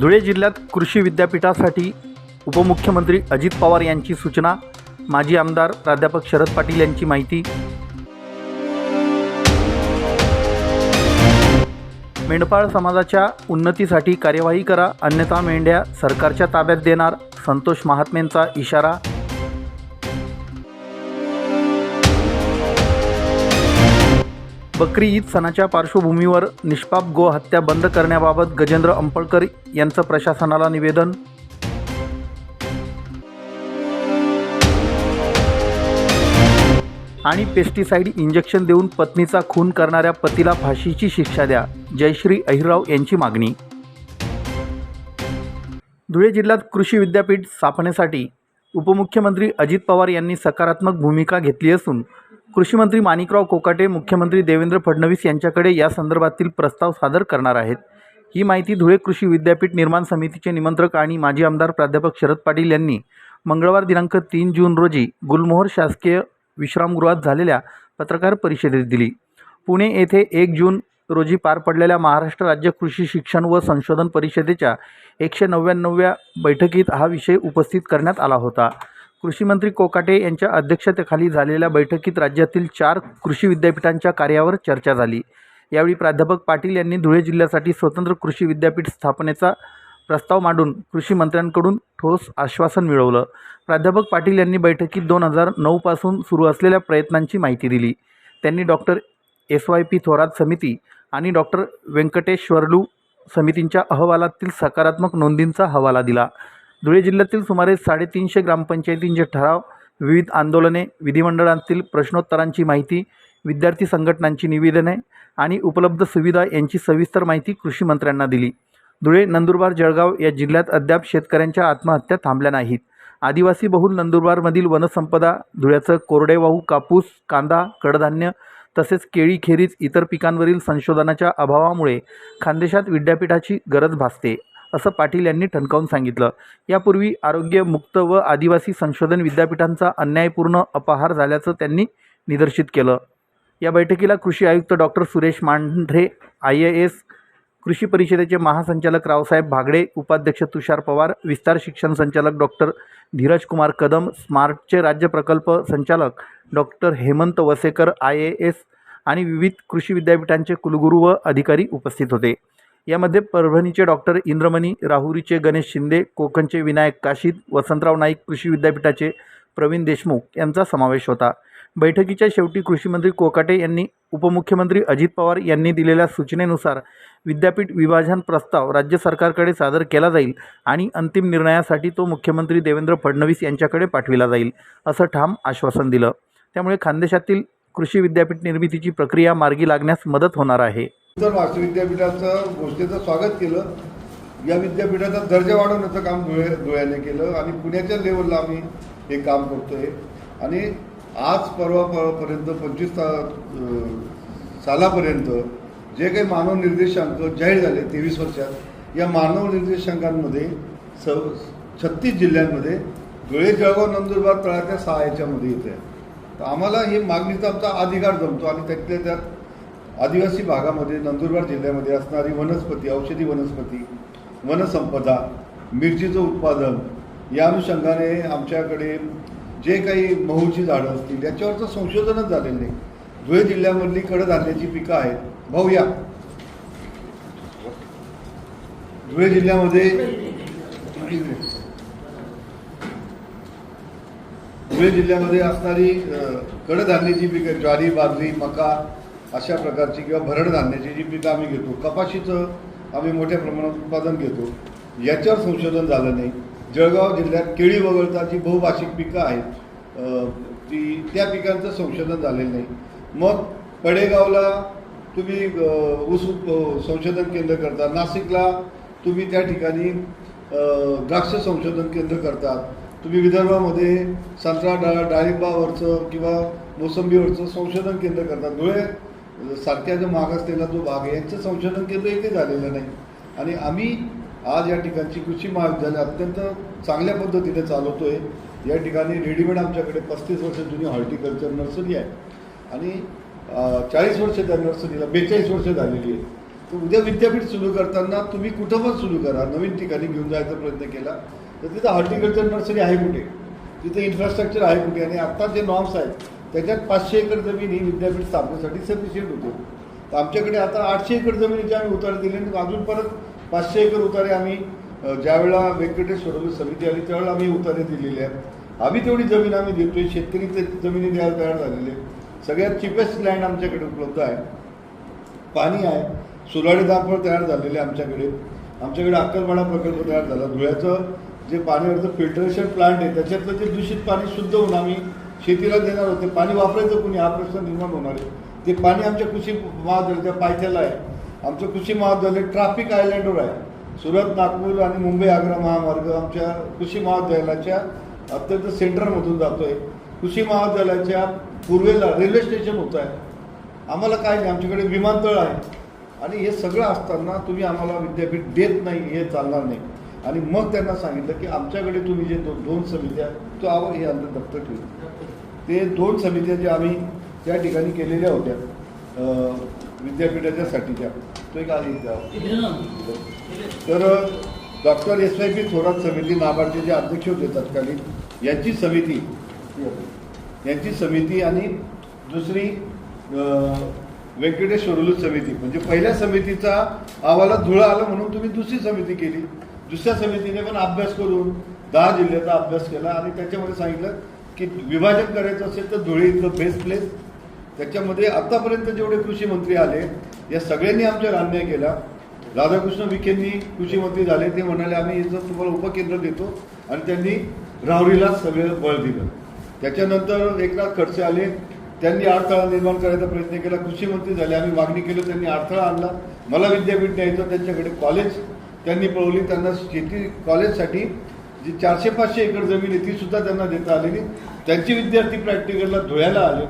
धुळे जिल्ह्यात कृषी विद्यापीठासाठी उपमुख्यमंत्री अजित पवार यांची सूचना. माजी आमदार प्राध्यापक शरद पाटील यांची माहिती. मेंढपाळ समाजाच्या उन्नतीसाठी कार्यवाही करा. अन्यथा मेंढ्या सरकारच्या ताब्यात देणार. संतोष महात्मेंचा इशारा. बकरी ईद सणाच्या पार्श्वभूमीवर निष्पाप गो हत्या बंद करण्याबाबत गजेंद्र अंपळकर यांचं प्रशासनाला निवेदन. आणि पेस्टिसाइड इंजेक्शन देऊन पत्नीचा खून करणाऱ्या पतीला फाशीची शिक्षा द्या. जयश्री अहिरराव यांची मागणी. धुळे जिल्ह्यात कृषी विद्यापीठ स्थापनेसाठी उपमुख्यमंत्री अजित पवार यांनी सकारात्मक भूमिका घेतली असून कृषीमंत्री माणिकराव कोकाटे मुख्यमंत्री देवेंद्र फडणवीस यांच्याकडे या संदर्भातील प्रस्ताव सादर करणार आहेत. ही माहिती धुळे कृषी विद्यापीठ निर्माण समितीचे निमंत्रक आणि माजी आमदार प्राध्यापक शरद पाटील यांनी मंगळवार दिनांक तीन जून रोजी गुलमोहर शासकीय विश्रामगृहात झालेल्या पत्रकार परिषदेत दिली. पुणे येथे एक जून रोजी पार पडलेल्या महाराष्ट्र राज्य कृषी शिक्षण व संशोधन परिषदेच्या एकशे नव्याण्णव्या बैठकीत हा विषय उपस्थित करण्यात आला होता. कृषीमंत्री कोकाटे यांच्या अध्यक्षतेखाली झालेल्या बैठकीत राज्यातील चार कृषी विद्यापीठांच्या कार्यावर चर्चा झाली. यावेळी प्राध्यापक पाटील यांनी धुळे जिल्ह्यासाठी स्वतंत्र कृषी विद्यापीठ स्थापनेचा प्रस्ताव मांडून कृषी मंत्र्यांकडून ठोस आश्वासन मिळवलं. प्राध्यापक पाटील यांनी बैठकीत दोन हजार नऊपासून सुरू असलेल्या प्रयत्नांची माहिती दिली. त्यांनी doctor S Y P Thorat समिती आणि डॉक्टर व्यंकटेश्वरलू समितींच्या अहवालातील सकारात्मक नोंदींचा हवाला दिला. धुळे जिल्ह्यातील सुमारे साडेतीनशे ग्रामपंचायतींचे ठराव विविध आंदोलने विधिमंडळातील प्रश्नोत्तरांची माहिती विद्यार्थी संघटनांची निवेदने आणि उपलब्ध सुविधा यांची सविस्तर माहिती कृषी मंत्र्यांना दिली. धुळे नंदुरबार जळगाव या जिल्ह्यात अद्याप शेतकऱ्यांच्या आत्महत्या थांबल्या नाहीत. आदिवासी बहुल नंदुरबारमधील वनसंपदा धुळ्याचं कोरडेवाहू कापूस कांदा कडधान्य तसेच केळी खेरीज इतर पिकांवरील संशोधनाच्या अभावामुळे खानदेशात विद्यापीठाची गरज भासते. असं पाटील यांनी ठणकावून सांगितलं. यापूर्वी आरोग्यमुक्त व आदिवासी संशोधन विद्यापीठांचा अन्यायपूर्ण अपहार झाल्याचं त्यांनी निदर्शित केलं. या बैठकीला कृषी आयुक्त doctor Suresh Mandhare I A S कृषी परिषदेचे महासंचालक रावसाहेब भागडे उपाध्यक्ष तुषार पवार विस्तार शिक्षण संचालक डॉक्टर धीरज कुमार कदम स्मार्टचे राज्य प्रकल्प संचालक doctor Hemant Wasekar I A S आणि विविध कृषी विद्यापीठांचे कुलगुरू व अधिकारी उपस्थित होते. यामध्ये परभणीचे डॉक्टर इंद्रमणी राहुरीचे गणेश शिंदे कोकणचे विनायक काशीद वसंतराव नाईक कृषी विद्यापीठाचे प्रवीण देशमुख यांचा समावेश होता. बैठकीच्या शेवटी कृषीमंत्री कोकाटे यांनी उपमुख्यमंत्री अजित पवार यांनी दिलेल्या सूचनेनुसार विद्यापीठ विभाजन प्रस्ताव राज्य सरकारकडे सादर केला जाईल आणि अंतिम निर्णयासाठी तो मुख्यमंत्री देवेंद्र फडणवीस यांच्याकडे पाठविला जाईल असं ठाम आश्वासन दिलं. त्यामुळे खानदेशातील कृषी विद्यापीठ निर्मितीची प्रक्रिया मार्गी लागण्यास मदत होणार आहे. तर वास्तू विद्यापीठाचं गोष्टीचं स्वागत केलं. या विद्यापीठाचा दर्जा वाढवण्याचं काम धुळे धुळ्याने केलं आणि पुण्याच्या लेवलला आम्ही हे काम करतोय. आणि आज परवा परवापर्यंत पंचवीस ता सालापर्यंत जे काही मानव निर्देशांक जाहीर झाले तेवीस वर्षात या मानव निर्देशांकांमध्ये स छत्तीस जिल्ह्यांमध्ये धुळे जळगाव नंदुरबार तळाच्या सहा याच्यामध्ये येते तर आम्हाला हे मागणीचा आमचा अधिकार जमतो आणि त्यातल्या त्यात आदिवासी भागामध्ये नंदुरबार जिल्ह्यामध्ये असणारी वनस्पती औषधी वनस्पती वनसंपदा मिरचीचं उत्पादन या अनुषंगाने आमच्याकडे जे काही महूची झाडं असतील याच्यावरचं संशोधनच झालेलं नाही. धुळे जिल्ह्यामधली कडधान्याची पिकं आहेत. भाऊ या. धुळे जिल्ह्यामध्ये धुळे जिल्ह्यामध्ये असणारी कडधान्याची पिकं ज्वारी बाजरी मका अशा प्रकारची किंवा भरड धान्याची जी पिकं आम्ही घेतो कपाशीचं आम्ही मोठ्या प्रमाणात उत्पादन घेतो याच्यावर संशोधन झालं नाही. जळगाव जिल्ह्यात केळी वगळता जी बहुभाषिक पिकं आहेत ती त्या पिकांचं संशोधन झालेलं नाही. मग पडेगावला तुम्ही ऊस संशोधन केंद्र करता नाशिकला तुम्ही त्या ठिकाणी द्राक्ष संशोधन केंद्र करतात. तुम्ही विदर्भामध्ये संत्रा डा डाळिंबावरचं किंवा मोसंबीवरचं संशोधन केंद्र करतात धुळे सारख्या जो मागासलेला जो भाग आहे यांचं संशोधन केंद्र इथे झालेलं नाही. आणि आम्ही आज या ठिकाणची कृषी महाविद्यालय अत्यंत चांगल्या पद्धतीने चालवतोय. या ठिकाणी रेडीमेड आमच्याकडे पस्तीस वर्ष जुनी हॉर्टिकल्चर नर्सरी आहे. आणि चाळीस वर्ष त्या नर्सरीला बेचाळीस वर्ष झालेली आहे. तर उद्या विद्यापीठ सुरू करताना तुम्ही कुठं पण सुरू करा नवीन ठिकाणी घेऊन जायचा प्रयत्न केला तर तिथं हॉर्टिकल्चर नर्सरी आहे कुठे? तिथं इन्फ्रास्ट्रक्चर आहे कुठे? आणि आत्ता जे नॉर्म्स आहेत त्याच्यात पाचशे एकर जमीन ही विद्यापीठ स्थापनेसाठी सफिशियंट होतो. तर आमच्याकडे आता आठशे एकर जमिनीचे आम्ही उतारे दिले आणि अजून परत पाचशे एकर उतारे आम्ही ज्यावेळेला व्यंकटेश समिती आली त्यावेळेला आम्ही उतारे दिलेले आहेत. आम्ही तेवढी जमीन आम्ही देतोय शेतकरी ते जमिनी द्यायला तयार झालेले सगळ्यात चिपेस्ट लँड आमच्याकडे उपलब्ध आहे. पाणी आहे. सुराडी दाफळ तयार झालेले आहे आमच्याकडे. आमच्याकडे अक्कलवाडा प्रकल्प तयार झाला. धुळ्याचं जे पाण्यावरचं फिल्टरेशन प्लांट आहे त्याच्यातलं जे दूषित पाणी शुद्ध होऊन आम्ही शेतीला देणार होते. पाणी वापरायचं कुणी? हा प्रश्न निर्माण होणार आहे. ते पाणी आमच्या कृषी महाविद्यालयाच्या पायथ्याला आहे. आमचं कृषी महाविद्यालय ट्रॅफिक आयलँडवर आहे. सुरत नागपूर आणि मुंबई आग्रा महामार्ग आमच्या कृषी महाविद्यालयाच्या अत्यंत सेंटरमधून जातो आहे कृषी महाविद्यालयाच्या पूर्वेला रेल्वे स्टेशन होतं आहे. आम्हाला काय नाही आमच्याकडे विमानतळ आहे. आणि हे सगळं असताना तुम्ही आम्हाला विद्यापीठ देत नाही हे चालणार नाही. आणि मग त्यांना सांगितलं की आमच्याकडे तुम्ही जे दोन दोन समित्या तो आव हे आमचं ठेवू. ठेवलं ते दोन समित्या ज्या आम्ही त्या ठिकाणी केलेल्या होत्या अं, विद्यापीठाच्या साठीच्या. तो एक आधी तर doctor S Y P Thorat समिती नाबार्डचे जे अध्यक्ष होते तत्कालीन यांची समिती यांची समिती आणि दुसरी व्यंकटेश्वरलू व्यंकटेश समिती म्हणजे पहिल्या समितीचा अहवालात धुळा आला म्हणून तुम्ही दुसरी समिती केली. दुसऱ्या समितीने पण अभ्यास करून दहा जिल्ह्याचा अभ्यास केला आणि त्याच्यामध्ये सांगितलं की विभाजन करायचं असेल तर धुळे इथलं बेस्ट प्लेस त्याच्यामध्ये आतापर्यंत जेवढे कृषी मंत्री आले या सगळ्यांनी आमच्यावर अन्याय केला. राधाकृष्ण विखेंनी कृषी मंत्री झाले ते म्हणाले आम्ही याचं तुम्हाला उपकेंद्र देतो आणि त्यांनी राहुरीला सगळं बळ दिलं. त्याच्यानंतर एकनाथ खडसे आले त्यांनी अडथळा निर्माण करायचा प्रयत्न केला. कृषी मंत्री झाले आम्ही मागणी केली त्यांनी अडथळा आणला. मला विद्यापीठ द्यायचं त्यांच्याकडे कॉलेज त्यांनी पळवली. त्यांना शेती कॉलेजसाठी जी चारशे पाचशे एकर जमीन आहे ती सुद्धा त्यांना देता आली नाही त्यांचे विद्यार्थी प्रॅक्टिकलला धुळ्याला आले.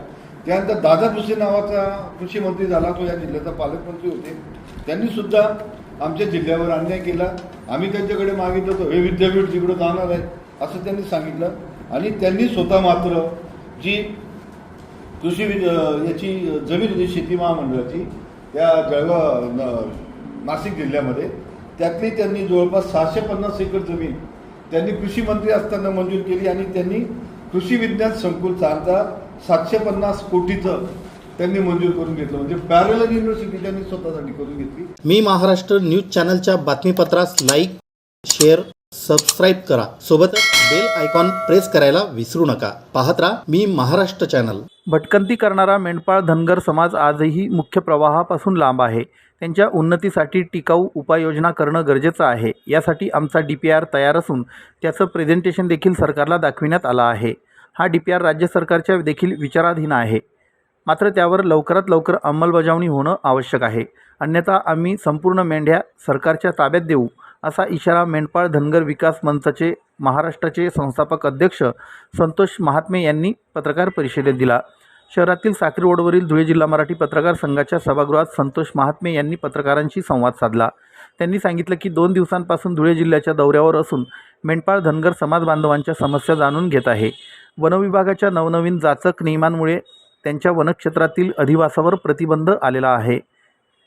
त्यानंतर दादा भुसे नावाचा कृषी मंत्री झाला तो या जिल्ह्याचा पालकमंत्री होते. त्यांनी सुद्धा आमच्या जिल्ह्यावर अन्याय केला. आम्ही त्यांच्याकडे मागितलं होतो हे विद्यापीठ जिकडं जाणार आहे असं त्यांनी सांगितलं. आणि त्यांनी स्वतः मात्र जी कृषी याची जमीन होती शेती महामंडळाची त्या जळगाव न- नाशिक जिल्ह्यामध्ये त्यातली त्यांनी जवळपास सहाशे पन्नास एकर जमीन त्यांनी कृषी मंत्री असताना मंजूर केली आणि त्यांनी कृषी विज्ञान संकुल चांदा सातशे पन्नास कोटीचं त्यांनी मंजूर करून घेतलं. म्हणजे पॅरल युनिव्हर्सिटी त्यांनी स्वतःसाठी करून घेतली. मी महाराष्ट्र न्यूज चॅनलच्या बातमीपत्रास लाईक शेअर सबस्क्राईब करा. सोबतच बेल आयकॉन प्रेस करायला विसरू नका. पाहत राहा मी महाराष्ट्र चॅनल भटकंती करणारा मेंढपाळ धनगर समाज आजही मुख्य प्रवाहापासून लांब आहे. त्यांच्या उन्नतीसाठी टिकाऊ उपाययोजना करणं गरजेचं आहे. यासाठी आमचा डी पी आर तयार असून त्याचं प्रेझेंटेशन देखील सरकारला दाखविण्यात आलं आहे. हा डी पी आर राज्य सरकारच्या देखील विचाराधीन आहे. मात्र त्यावर लवकरात लवकर अंमलबजावणी होणं आवश्यक आहे. अन्यथा आम्ही संपूर्ण मेंढ्या सरकारच्या ताब्यात देऊ असा इशारा मेंढपाळ धनगर विकास मंचाचे महाराष्ट्राचे संस्थापक अध्यक्ष संतोष महात्मे यांनी पत्रकार परिषदेत दिला. शहरातील साखरी रोडवरील धुळे जिल्हा मराठी पत्रकार संघाच्या सभागृहात संतोष महात्मे यांनी पत्रकारांशी संवाद साधला. त्यांनी सांगितलं की दोन दिवसांपासून धुळे जिल्ह्याच्या दौऱ्यावर असून मेंढपाळ धनगर समाज बांधवांच्या समस्या जाणून घेत आहे. वनविभागाच्या नवनवीन जाचक नियमांमुळे त्यांच्या वनक्षेत्रातील अधिवासावर प्रतिबंध आलेला आहे.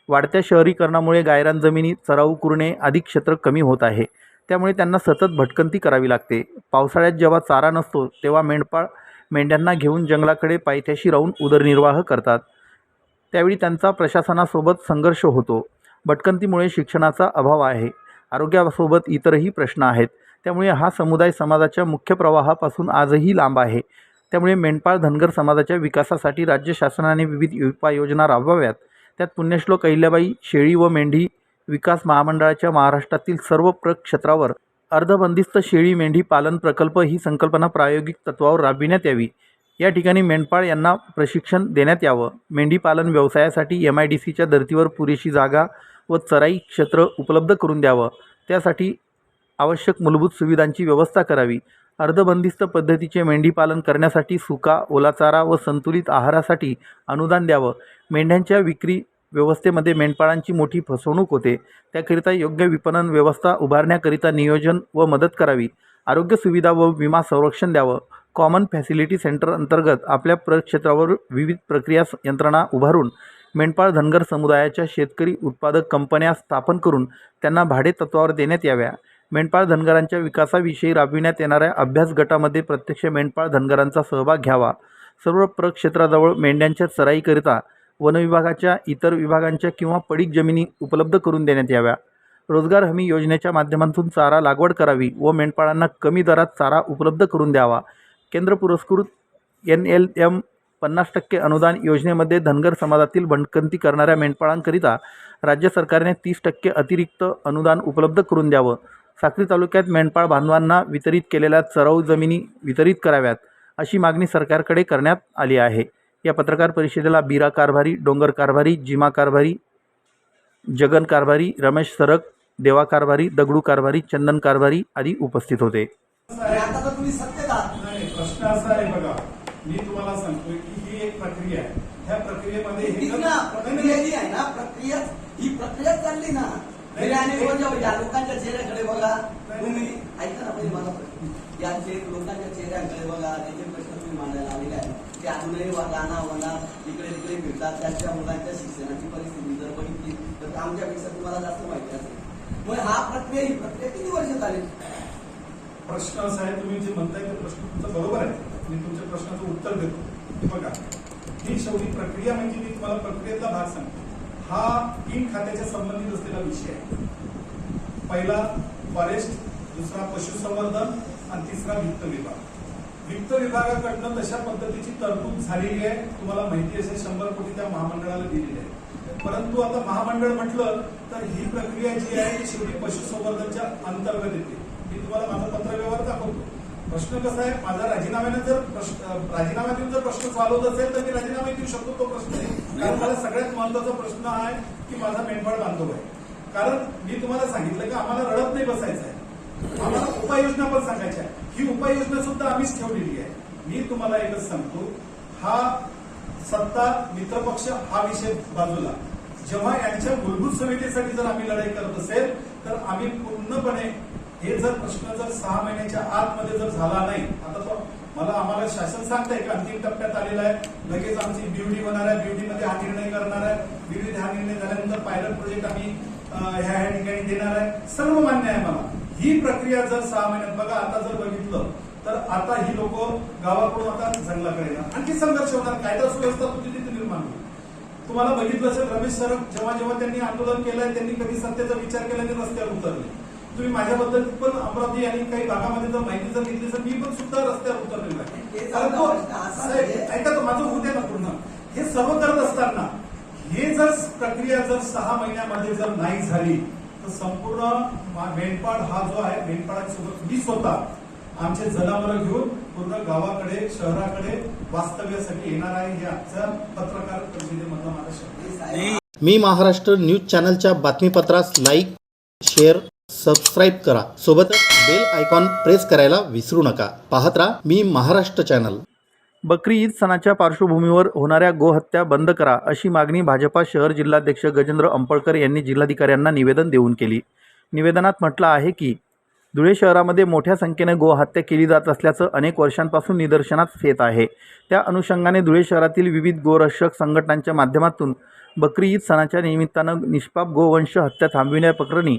वाढत्या शहरीकरणामुळे गायरान जमिनी चराऊ कुरणे आदी क्षेत्र कमी होत आहे. त्यामुळे त्यांना सतत भटकंती करावी लागते. पावसाळ्यात जेव्हा चारा नसतो तेव्हा मेंढपाळ मेंढ्यांना घेऊन जंगलाकडे पायथ्याशी राहून उदरनिर्वाह करतात. त्यावेळी त्यांचा प्रशासनासोबत संघर्ष होतो. भटकंतीमुळे शिक्षणाचा अभाव आहे. आरोग्यासोबत इतरही प्रश्न आहेत. त्यामुळे हा समुदाय समाजाच्या मुख्य प्रवाहापासून आजही लांब आहे. त्यामुळे मेंढपाळ धनगर समाजाच्या विकासासाठी राज्य शासनाने विविध उपाययोजना राबवाव्यात. त्यात पुण्यश्लोक अहिल्याबाई शेळी व मेंढी विकास महामंडळाच्या महाराष्ट्रातील सर्व प्रक्षेत्रावर अर्धबंदिस्त शेळी मेंढी पालन प्रकल्प ही संकल्पना प्रायोगिक तत्वावर राबविण्यात यावी. या ठिकाणी मेंढपाळ यांना प्रशिक्षण देण्यात यावं. मेंढीपालन व्यवसायासाठी एम आय डी सीच्या धर्तीवर पुरेशी जागा व चराई क्षेत्र उपलब्ध करून द्यावं. त्यासाठी आवश्यक मूलभूत सुविधांची व्यवस्था करावी. अर्धबंदिस्त पद्धतीचे मेंढीपालन करण्यासाठी सुका ओला चारा व संतुलित आहारासाठी अनुदान द्यावं. मेंढ्यांच्या विक्री व्यवस्थेमध्ये मेंढपाळांची मोठी फसवणूक होते. त्याकरिता योग्य विपणन व्यवस्था उभारण्याकरिता नियोजन व मदत करावी. आरोग्य सुविधा व विमा संरक्षण द्यावं. कॉमन फॅसिलिटी सेंटर अंतर्गत आपल्या प्रक्षेत्रावर विविध प्रक्रिया यंत्रणा उभारून मेंढपाळ धनगर समुदायाच्या शेतकरी उत्पादक कंपन्या स्थापन करून त्यांना भाडे तत्वावर देण्यात याव्या. मेंढपाळ धनगरांच्या विकासाविषयी राबविण्यात येणाऱ्या अभ्यास गटामध्ये प्रत्यक्ष मेंढपाळ धनगरांचा सहभाग घ्यावा. सर्व प्रक्षेत्राजवळ मेंढ्यांच्या चराईकरिता वनविभागाच्या इतर विभागांच्या किंवा पडीक जमिनी उपलब्ध करून देण्यात याव्या. रोजगार हमी योजनेच्या माध्यमातून चारा लागवड करावी व मेंढपाळांना कमी दरात चारा उपलब्ध करून द्यावा. केंद्र पुरस्कृत एन एल एम पन्नास टक्के अनुदान योजनेमध्ये धनगर समाजातील भंडकंती करणाऱ्या मेंढपाळांकरिता राज्य सरकारने तीस टक्के अतिरिक्त अनुदान उपलब्ध करून द्यावं. साक्री तालुक्यात मेंढपाळ बांधवांना वितरित केलेल्या चरव जमिनी वितरित कराव्यात अशी मागणी सरकारकडे करण्यात आली आहे. या पत्रकार परिषदेला बीरा कारभारी डोंगर कारभारी जिमा कारभारी जगन कारभारी रमेश सरक देवा कारभारी दगडू कारभारी चंदन कारभारी आदी उपस्थित होते. आणि आता तर तुम्ही सत्तेत आहात. नाही प्रश्न असा आहे बघा. मी तुम्हाला सांगतोय की ही एक प्रक्रिया आहे. ह्या प्रक्रियेमध्ये हे तीच जर- ना प्रक्रिया जी आहे ना प्रक्रिया ही प्रक्रिया चालली ना. गेल्या अनेक वर्ष या लोकांच्या चेहऱ्याकडे बघा तुम्ही ऐका ना पहिले माझा प्रश्न या चे- लोकांच्या चेहऱ्याकडे बघा त्याचे प्रश्न तुम्ही मांडायला आलेले आहेत ते अजूनही राणा वना इकडे तिकडे फिरतात त्यांच्या मुलांच्या शिक्षणाची परिस्थिती जर बघितली तर आमच्यापेक्षा तुम्हाला जास्त माहिती असेल. मग हा प्रक्रिया ही प्रक्रिया किती वर्ष चालेल प्रश्न असा आहे तुम्ही जे म्हणताय ते प्रश्न तुमचा बरोबर आहे. मी तुमच्या प्रश्नाचं उत्तर देतो. बघा ही शेवटी प्रक्रिया म्हणजे मी तुम्हाला प्रक्रियेतला भाग सांगतो. हा तीन खात्याच्या संबंधित असलेला विषय आहे. पहिला फॉरेस्ट दुसरा पशुसंवर्धन आणि तिसरा वित्त विभाग. वित्त विभागाकडनं तशा पद्धतीची तरतूद झालेली आहे. तुम्हाला माहिती असेल शंभर कोटी त्या महामंडळाला दिलेली आहे. परंतु आता महामंडळ म्हटलं तर ही प्रक्रिया जी आहे ती शेवटी पशुसंवर्धनच्या अंतर्गत येते. मी तुम्हाला माझा पत्रव्यवहार दाखवतो. प्रश्न कसा आहे? माझा राजीनाम्याने जर प्रश्न राजीनामा देऊन जर प्रश्न चालवत असेल तर मी राजीनामा देऊ शकतो तो प्रश्न आहे. कारण मला सगळ्यात महत्त्वाचा प्रश्न आहे की माझा मेंढपाळ बांधव आहे. कारण मी तुम्हाला सांगितलं की आम्हाला रडत नाही बसायचं आहे. आम्हाला उपाययोजना पण सांगायच्या आहे. ही उपाययोजना सुद्धा आम्हीच ठेवलेली आहे. मी तुम्हाला एकच सांगतो हा सत्ता मित्रपक्ष हा विषय बाजूला. जेव्हा यांच्या मूलभूत समितीसाठी जर आम्ही लढाई करत असेल तर आम्ही पूर्णपणे हे जर प्रश्न जर सहा महिन्याच्या आतमध्ये जर झाला नाही आता तो मला आम्हाला शासन सांगताय की अंतिम टप्प्यात आलेला आहे लगेच आमची बीयूडी होणार आहे बीयूडीमध्ये हा निर्णय करणार आहे बीयूडी हा निर्णय झाल्यानंतर पायलट प्रोजेक्ट आम्ही ह्या ह्या ठिकाणी देणार आहे. सर्व मान्य आहे मला. ही प्रक्रिया जर सहा महिन्यात बघा आता जर बघितलं तर आता ही लोक गावाकडून आता जंगलाकडे येणार. आणखी संघर्ष होणार. कायदा सुव्यवस्था तुझी तिथे निर्माण होईल. तुम्हाला बघितलं असेल रमेश सर जेव्हा जेव्हा त्यांनी आंदोलन केलंय त्यांनी कधी सत्तेचा विचार केला ते रस्त्यावर उतरले. तुम्ही माझ्याबद्दल पण अमरावती आणि काही भागामध्ये जर माहिती जर घेतली तर मी पण सुद्धा रस्त्यावर उतरलेलो आहे. हे. ऐका तर माझं द्या ना पूर्ण. हे सर्व करत असताना हे जर प्रक्रिया जर सहा महिन्यामध्ये जर नाही झाली तर संपूर्ण मा- मेंढपाळ हा जो आहे मेंढपाळांसोबत मी स्वतः आमचे जनावरं घेऊन पूर्ण गावाकडे शहराकडे वास्तव्यासाठी येणार आहे हे आजच्या पत्रकार परिषदेमधला माझा शब्द मी महाराष्ट्र न्यूज चॅनलच्या बातमीपत्रास लाईक शेअर सबस्क्राईब करा. सोबतच बेल आयकॉन प्रेस करायला विसरू नका. पाहत राहा मी महाराष्ट्र चॅनल. बकरी ईद सणाच्या पार्श्वभूमीवर होणाऱ्या गोहत्या बंद करा अशी मागणी भाजपा शहर जिल्हाध्यक्ष गजेंद्र अंपळकर यांनी जिल्हाधिकाऱ्यांना निवेदन देऊन केली. निवेदनात म्हटलं आहे की धुळे शहरामध्ये मोठ्या संख्येने गोहत्या केली जात असल्याचं अनेक वर्षांपासून निदर्शनास येत आहे. त्या अनुषंगाने धुळे शहरातील विविध गोरक्षक संघटनांच्या माध्यमातून बकरी ईद सणाच्या निमित्तानं निष्पाप गोवंश हत्या थांबविण्याप्रकरणी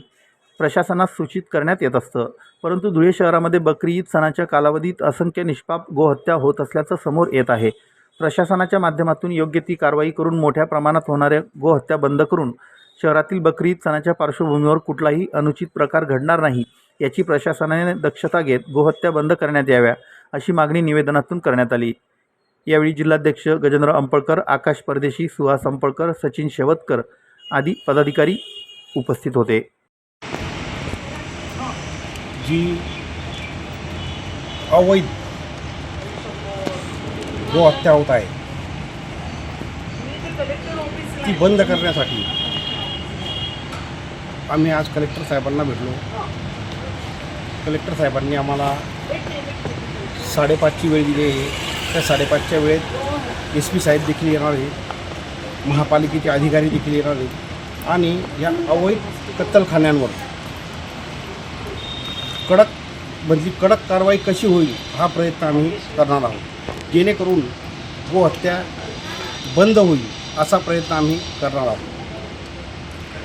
प्रशासनास सूचित करण्यात येत असतं. परंतु धुळे शहरामध्ये बकरी ईद सणाच्या कालावधीत असंख्य निष्पाप गोहत्या होत असल्याचं समोर येत आहे. प्रशासनाच्या माध्यमातून योग्य ती कारवाई करून मोठ्या प्रमाणात होणाऱ्या गोहत्या बंद करून शहरातील बकरी ईद सणाच्या पार्श्वभूमीवर कुठलाही अनुचित प्रकार घडणार नाही याची प्रशासनाने दक्षता घेत गोहत्या बंद करण्यात याव्या अशी मागणी निवेदनातून करण्यात आली. यावेळी जिल्हाध्यक्ष गजेंद्र अंपळकर आकाश परदेशी सुहास अंपळकर सचिन शेवतकर आदी पदाधिकारी उपस्थित होते. जी अवैध जो हत्या होत आहे ती बंद करण्यासाठी आम्ही आज कलेक्टर साहेबांना भेटलो. कलेक्टर साहेबांनी आम्हाला साडेपाचची वेळ दिली आहे. त्या साडेपाचच्या वेळेत एस पी साहेब देखील येणार आहे महापालिकेचे अधिकारी देखील येणार आहेत. आणि या अवैध कत्तलखान्यांवर कडक म्हणजे कडक कारवाई कशी होईल हा प्रयत्न आम्ही करणार आहोत. जेणेकरून हो गोहत्या बंद होईल असा प्रयत्न आम्ही करणार आहोत.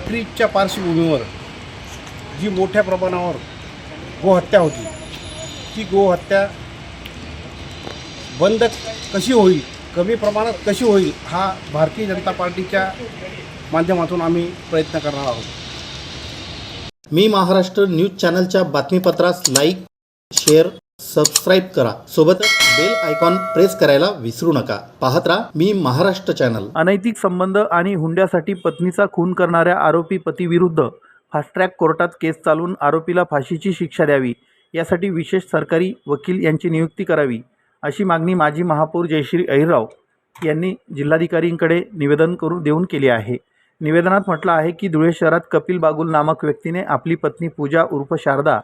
फ्रीजच्या पार्श्वभूमीवर जी मोठ्या प्रमाणावर गोहत्या होती ती गोहत्या बंद कशी होईल कमी प्रमाणात कशी होईल हा भारतीय जनता पार्टीच्या माध्यमातून आम्ही प्रयत्न करणार आहोत. मी महाराष्ट्र न्यूज चॅनलच्या बातमीपत्रास लाईक शेअर सबस्क्राईब करा. सोबतच बेल आयकॉन प्रेस करायला विसरू नका. पाहत राहा मी महाराष्ट्र चॅनल. अनैतिक संबंध आणि हुंड्यासाठी पत्नीचा खून करणाऱ्या आरोपी पतीविरुद्ध फास्ट ट्रॅक कोर्टात केस चालवून आरोपीला फाशीची शिक्षा द्यावी. यासाठी विशेष सरकारी वकील यांची नियुक्ती करावी अशी मागणी माजी महापौर जयश्री अहिरराव यांनी जिल्हाधिकारींकडे निवेदन करून देऊन केली आहे. निवेदनात म्हटलं आहे की धुळे शहरात कपिल बागुल नामक व्यक्तीने आपली पत्नी पूजा उर्फ शारदा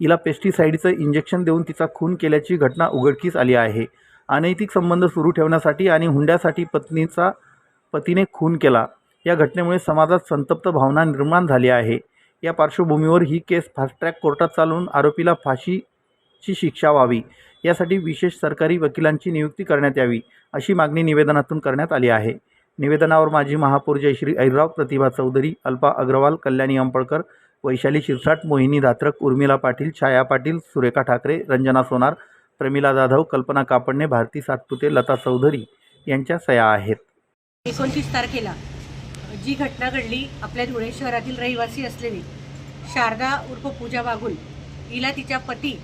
हिला पेस्टिसाईडचं इंजेक्शन देऊन तिचा खून केल्याची घटना उघडकीस आली आहे. अनैतिक संबंध सुरू ठेवण्यासाठी आणि हुंड्यासाठी पत्नीचा पतीने खून केला. या घटनेमुळे समाजात संतप्त भावना निर्माण झाली आहे. या पार्श्वभूमीवर ही केस फास्ट ट्रॅक कोर्टात चालवून आरोपीला फाशीची शिक्षा व्हावी. यासाठी विशेष सरकारी वकिलांची नियुक्ती करण्यात यावी अशी मागणी निवेदनातून करण्यात आली आहे. निवेदनावर माजी महापौर जयश्री ऐरराव प्रतिभा चौधरी अल्पा अग्रवाल कल्याणी अंपळकर वैशाली शिरसाट मोहिनी धात्रक उर्मिला पाटील छाया पाटील सुरेखा ठाकरे रंजना सोनार प्रमिला जाधव कल्पना कापडणे भारती सातपुते लता चौधरी यांच्या सया आहेत. एकोणतीस तारखेला जी घटना घडली आपल्या धुळे शहरातील रहिवासी असलेली शारदा उर्फ पूजा बागुल हिला तिच्या पती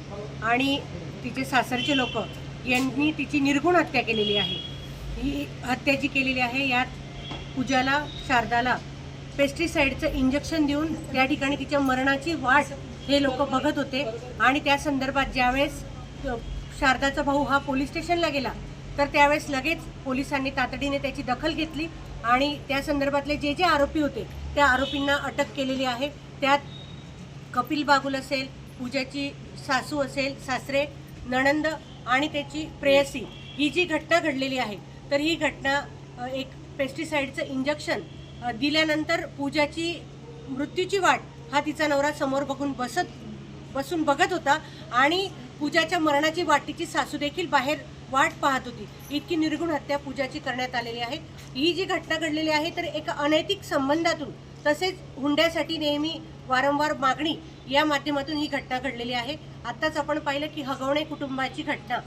आणि तिचे सासरचे लोक यांनी तिची निर्गुण हत्या केलेली आहे. ही हत्या जी केलेली आहे यात पूजाला शारदाला पेस्टिसाईडचं इंजेक्शन देऊन त्या ठिकाणी तिच्या मरणाची वाट हे लोक बघत होते. आणि त्या संदर्भात ज्यावेळेस शारदाचा भाऊ हा पोलीस स्टेशनला गेला तर त्यावेळेस लगेच पोलिसांनी तातडीने त्याची दखल घेतली आणि त्या संदर्भातले जे जे आरोपी होते त्या आरोपींना अटक केलेली आहे. त्यात कपिल बागुल असेल पूजाची सासू असेल सासरे नणंद आणि त्याची प्रेयसी ही जी घटना घडलेली आहे तर ही घटना एक पेस्टिसाईडचं इंजेक्शन दिल्यानंतर पूजाची मृत्यूची वाट हा तिचा नवरा समोर बघून बसत बसून बघत होता आणि पूजाच्या मरणाची वाटीची सासू देखील बाहेर वाट पाहत होती. इतकी निर्गुण हत्या पूजाची करण्यात आलेली आहे. ही जी घटना घडलेली आहे तर एका अनैतिक संबंधातून तसेच हुंड्यासाठी नेहमी वारंवार मागणी या माध्यमातून ही घटना घडलेली आहे. आत्ताच आपण पाहिलं की हगवणे कुटुंबाची घटना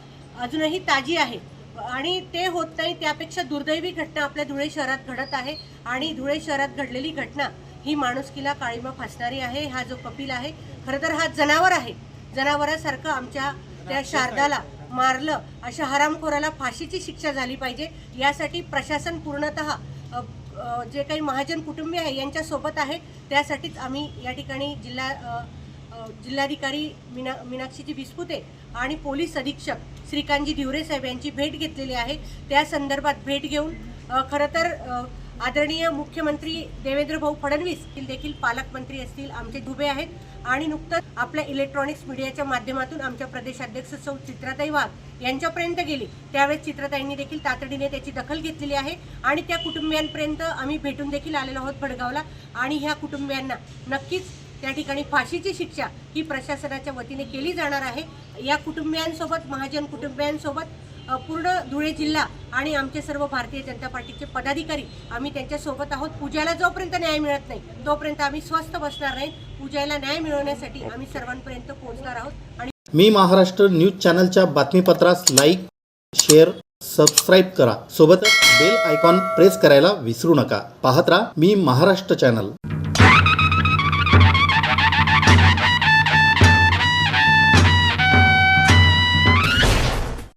अजूनही ताजी आहे. आणि ते होत नाही त्यापेक्षा दुर्दैवी घटना आपल्या धुळे शहरात घडत आहे आणि धुळे शहरात घडलेली घटना ही माणुसकीला काळीमा फासणारी आहे हा जो कपिल आहे खरं तर हा जनावर आहे. जनावरासारखं आमच्या त्या शारदाला मारलं अशा हरामखोराला फाशीची शिक्षा झाली पाहिजे. यासाठी प्रशासन पूर्णतः जे काही महाजन कुटुंबीय आहे यांच्या सोबत आहे. त्यासाठीच आम्ही या ठिकाणी जिल्हा जिल्हाधिकारी मीना मीनाक्षीजी बिस्पुते आणि पोलीस अधीक्षक श्रीकांतजी धिवरे साहेब यांची भेट घेतलेली आहे. त्या संदर्भात भेट घेऊन खरं तर आदरणीय मुख्यमंत्री देवेंद्र भाऊ फडणवीस देखील पालकमंत्री असतील आमचे दुबे आहेत. आणि नुकतंच आपल्या इलेक्ट्रॉनिक्स मीडियाच्या माध्यमातून आमच्या प्रदेशाध्यक्ष सौ चित्राताई वाघ यांच्यापर्यंत गेली. त्यावेळेस चित्राताईंनी देखील तातडीने त्याची दखल घेतलेली आहे. आणि त्या कुटुंबियांपर्यंत आम्ही भेटून देखील आलेलो आहोत भडगावला. आणि ह्या कुटुंबियांना नक्कीच त्या ठिकाणी फाशीची शिक्षा ही प्रशासनाच्या वतीने केली जाणार आहे. या कुटुंबियांसोबत महाजन कुटुंबियांसोबत पूर्ण धुळे जिल्हा आणि आमचे सर्व भारतीय जनता पार्टीचे पदाधिकारी आम्ही त्यांच्यासोबत आहोत. पूजाला जोपर्यंत न्याय मिळत नाही तोपर्यंत आम्ही स्वस्थ बसणार नाही. पूजाला न्याय मिळवण्यासाठी आम्ही सर्वांपर्यंत पोहोचणार आहोत आणि मी महाराष्ट्र न्यूज चॅनलच्या बातमीपत्रास लाईक शेअर सबस्क्राईब करा. सोबतच बेल आयकॉन प्रेस करायला विसरू नका. पाहत राहा मी महाराष्ट्र चॅनल.